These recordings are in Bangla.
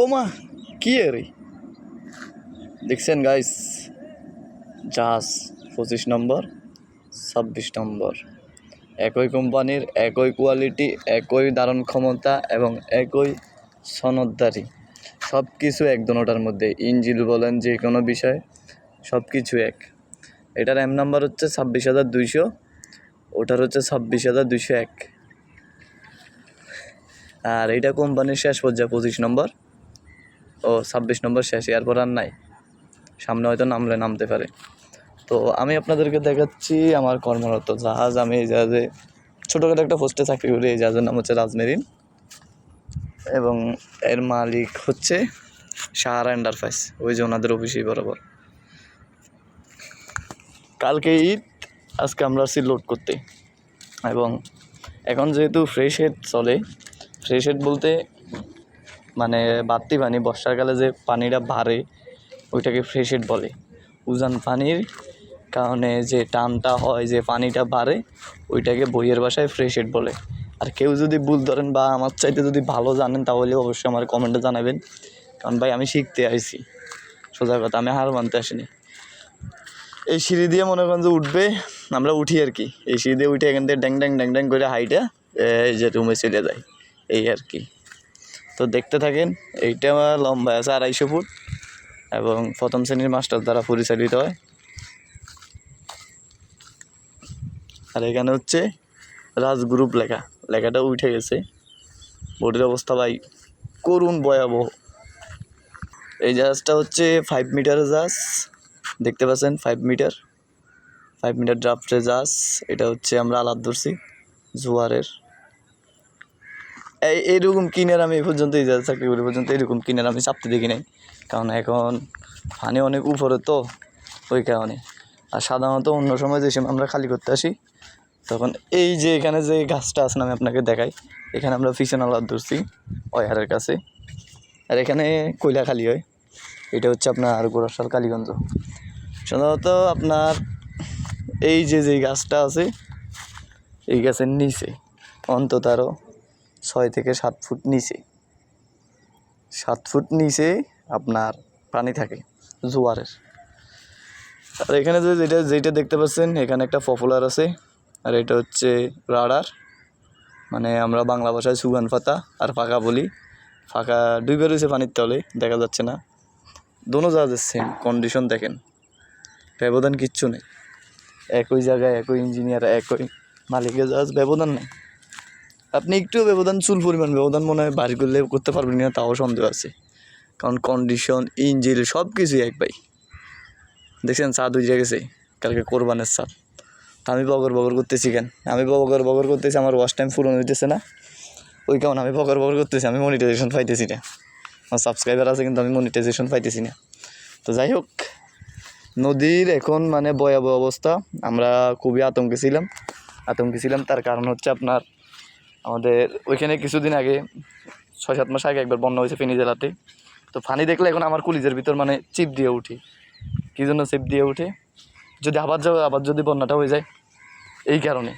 ও মা কি রে? দেখছেন গাইস জাহাজ পঁচিশ নম্বর, ছাব্বিশ নম্বর। একই কোম্পানির একই কোয়ালিটি একই ধারণ ক্ষমতা এবং একই সনদদারি সব কিছু এক দোনোটার মধ্যে ইঞ্জিল বলেন যে কোনো বিষয় সব কিছু এক। এটার এম নাম্বার হচ্ছে ছাব্বিশ হাজার দুইশো, ওটার হচ্ছে ছাব্বিশ হাজার দুইশো এক। আর এটা কোম্পানির শেষ পর্যায়ে পঁচিশ নম্বর। ও ছাব্বিশ নম্বর শেষ, এরপর আর নাই। সামনে হয়তো নামলে নামতে পারে। তো আমি আপনাদেরকে দেখাচ্ছি আমার কর্মরত জাহাজ। আমি এই জাহাজে ছোটোখাটো একটা পোস্টে চাকরি করি, এই জাহাজের নাম হচ্ছে রাজমেরিন। এবং এর মালিক হচ্ছে সাহারা এন্টারপ্রাইজ, ওই যে ওনাদের অফিসেই বরাবর। কালকে ঈদ, আজকে আমরা আসছি লোড করতে। এবং এখন যেহেতু ফ্রেশ হেড চলে, ফ্রেশ হেড বলতে মানে বাড়তি পানি বর্ষাকালে যে পানিটা বাড়ে ওইটাকে ফ্রেশ হেড বলে। উজান পানির কারণে যে টানটা হয়, যে পানিটা বাড়ে ওইটাকে বইয়ের বাসায় ফ্রেশ হেড বলে। আর কেউ যদি ভুল ধরেন বা আমার চাইতে যদি ভালো জানেন, তাহলে অবশ্যই আমার কমেন্টে জানাবেন। কারণ ভাই, আমি শিখতে আইছি সোজা কথা, আমি হার মানতে আসিনি। এই সিঁড়ি দিয়ে মনে করেন যে উঠবে, আমরা উঠি আর কি। এই সিঁড়ি দিয়ে উঠে এখান থেকে ড্যাং ড্যাং ড্যাং ড্যাং করে হাইটে এই যে রুমে চলে যায়। এই আর কি। তো দেখতে থাকেন, এইটা আমার লম্বা, আছে আড়াইশো ফুট এবং প্রথম শ্রেণির মাস্টার দ্বারা পরিচালিত হয়। আর এখানে হচ্ছে রাজ গ্রুপ লেখা, লেখাটা উঠে গেছে। বোর্ডের অবস্থা ভাই করুণ ভয়াবহ। এই জাহাজটা হচ্ছে ফাইভ মিটারের জাহাজ, দেখতে পাচ্ছেন ফাইভ মিটার ফাইভ মিটার ড্রাফটের জাহাজ, এটা হচ্ছে আমরা আলাদ ধরছি, জোয়ারের। এই এইরকম কিনের আমি এই পর্যন্ত এই চাকরি করি পর্যন্ত এরকম কিনের আমি চাপতে দেখি নাই। কারণ এখন পানি অনেক উপরে তো, ওই কারণে। আর সাধারণত অন্য সময় যে আমরা খালি করতে আসি, তখন এই যে এখানে যে গাছটা আছে আমি আপনাকে দেখাই। এখানে আমরা পিছনে আলাদ ধরছি ওয়ারের কাছে। আর এখানে কয়লা খালি হয়। এটা হচ্ছে আপনার গোড়াশাল কালীগঞ্জ। সাধারণত আপনার এই যে যে গাছটা আছে, এই গাছের নিচে, অন্তত আরও ছয় থেকে সাত ফুট নিচে। সাত ফুট নিচে আপনার পানি থাকে, জোয়ারের। আর এখানে যে যেটা যেটা দেখতে পাচ্ছেন, এখানে একটা পপুলার আছে, আর এটা হচ্ছে রাডার। মানে আমরা বাংলা ভাষায় সুগান পাতা আর ফাঁকা বলি। ফাঁকা ডুবে রয়েছে পানির তলে, দেখা যাচ্ছে না। দোনো জাহাজের সেম কন্ডিশন দেখেন। ব্যবধান কিচ্ছু নেই। একই জায়গায় একই ইঞ্জিনিয়ার একই মালিকের জাহাজ ব্যবধান নেই। আপনি একটুও ব্যবধান, চুল পরিমাণ ব্যবধান মনে হয় বাড়ি করলে করতে পারবেন না তাও সন্দেহ আছে। কারণ কন্ডিশন ইঞ্জিল সব কিছুই এক ভাই। দেখছেন চাঁদ উজে গেছে, কালকে কোরবানের চাঁদ তা আমি বগর বগর করতেছি কেন? আমি বগর বগর করতেছি, আমার ওয়াশ টাইম পূরণ হইতেছে না। ওই কারণে আমি বগর বগর করতেছি, আমি মনিটাইজেশন পাইতেছি না। আমার সাবস্ক্রাইবার আছে কিন্তু আমি মনিটাইজেশন পাইতেছি না। তো যাই হোক, নদীর এখন মানে ভয়াবহ অবস্থা। আমরা খুবই আতঙ্কে ছিলাম। আতঙ্কে ছিলাম, তার কারণ হচ্ছে আপনার আমাদের ওইখানে কিছুদিন আগে ছয় সাত মাস আগে একবার বন্যা হয়েছে ফেনী জেলাতে। তো পানি দেখলে এখন আমার কুলিজের ভিতর মানে চিপ দিয়ে উঠি। কী জন্য চিপ দিয়ে উঠে? যদি আবার যাবে আবার যদি বন্যাটা হয়ে যায়, এই কারণে।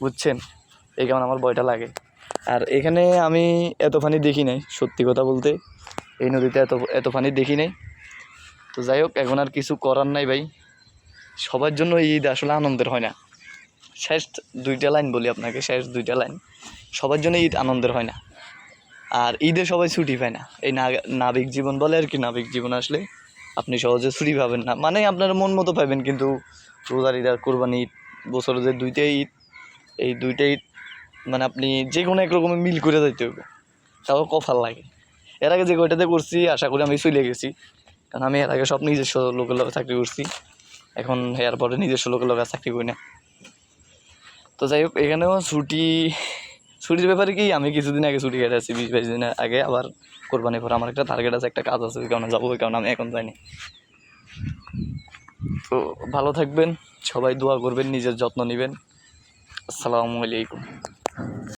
বুঝছেন? এই কারণে আমার ভয়টা লাগে। আর এখানে আমি এত ফানি দেখি নাই, সত্যি কথা বলতে। এই নদীতে এত এত ফানি দেখি নাই। তো যাই হোক, এখন আর কিছু করার নাই ভাই। সবার জন্য এই ঈদ আসলে আনন্দের হয় না। শেষ দুইটা লাইন বলি আপনাকে, শেষ দুইটা লাইন। সবার জন্য ঈদ আনন্দের হয় না। আর ঈদে সবাই ছুটি পায় না। এই নাবিক জীবন বলে আর কি, নাবিক জীবন আসলে আপনি সহজে ছুটি পাবেন না। মানে আপনার মন মতো পাবেন, কিন্তু রোজার ঈদ আর কোরবানি ঈদ, বছরে যে দুইটাই ঈদ, এই দুইটা ঈদ মানে আপনি যে কোনো এক রকমের মিল করে যাইতে হবে। তাও কফাল লাগে। এর আগে যে কয়টাতে করছি, আশা করি আমি চলে গেছি। কারণ আমি এর আগে সব নিজস্ব লোকের লগে চাকরি করছি। এখন এর পরে নিজস্ব লোকের লগে আর চাকরি করি না। তো যাই হোক, এখানেও ছুটি, ছুটির ব্যাপারে কি, আমি কিছুদিন আগে ছুটি কেটে আছি বিশ বাইশ দিন আগে আবার কোরবানি করে আমার একটা টার্গেট আছে, একটা কাজ আছে, ওই যাব, ওই আমি এখন যাইনি। তো ভালো থাকবেন, সবাই দোয়া করবেন, নিজের যত্ন নেবেন। আসসালামু আলাইকুম।